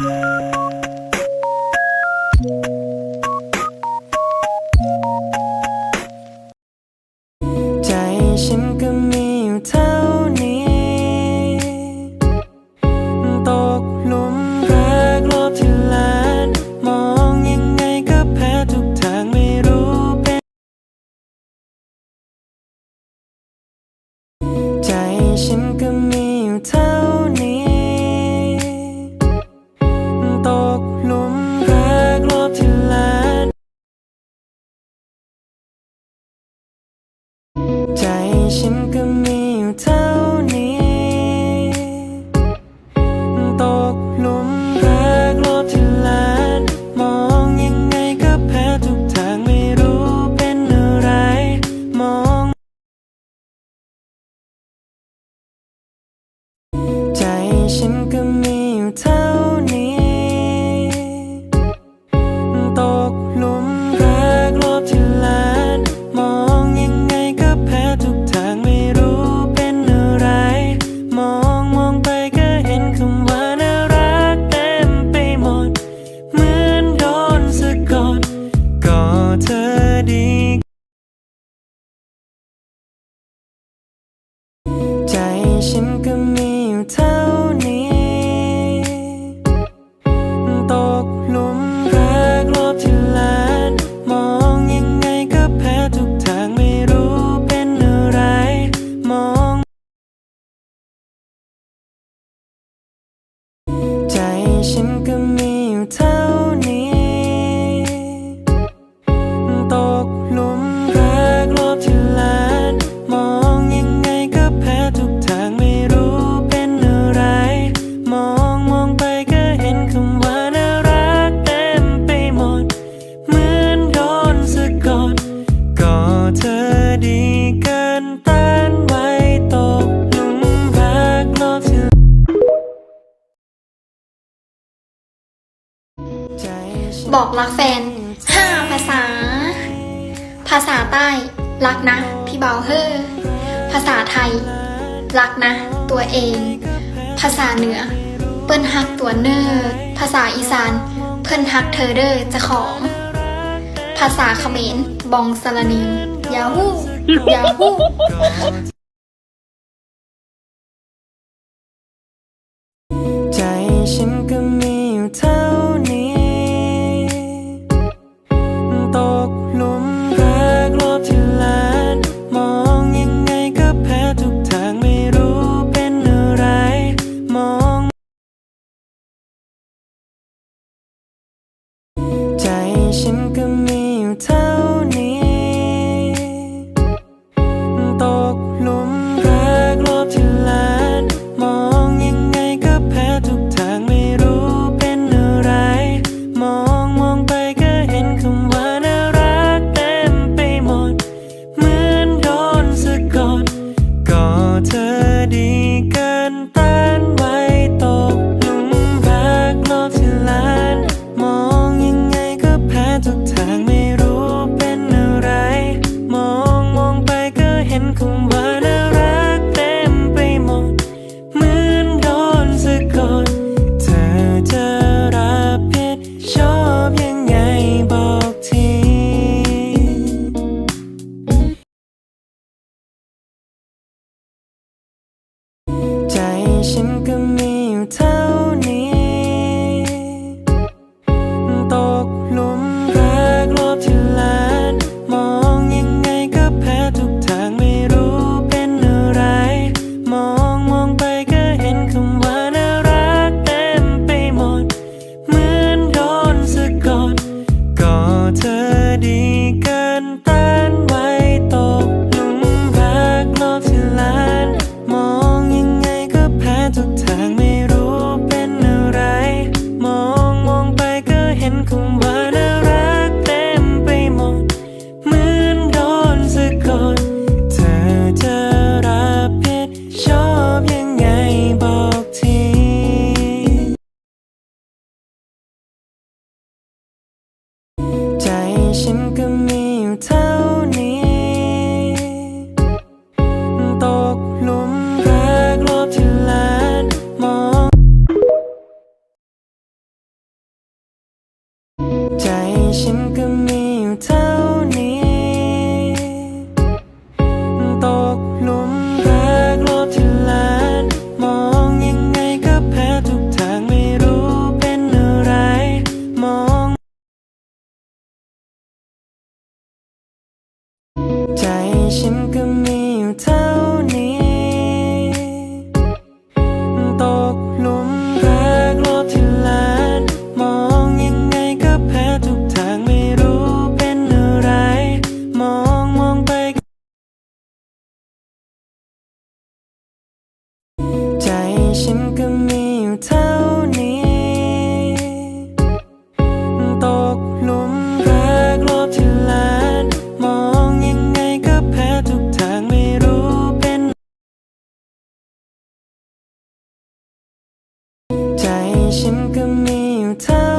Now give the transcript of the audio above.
ใจฉันก็มีอยู่เท่านี้ ตกหลุมรักรอบที่ลนมองยังไงก็แพ้ทุกทางไม่รู้เป็น ใจฉันก็มีอยู่เท่า 心更。 ฉันก็มี บอกรักแฟน5ภาษา ภาษาใต้ รักนะ พี่เบาเฮ้อภาษาไทย รักนะ ตัวเอง ภาษาเหนือ เปิ้นฮักตัวเนอร์ภาษาอีสาน เพิ่นฮักเธอเดอร์จะของ ภาษาเขมรบองสลานิงยาฮูยาฮู นคำว่า ฉันก็มี ฉันก็มีอยู่เธอ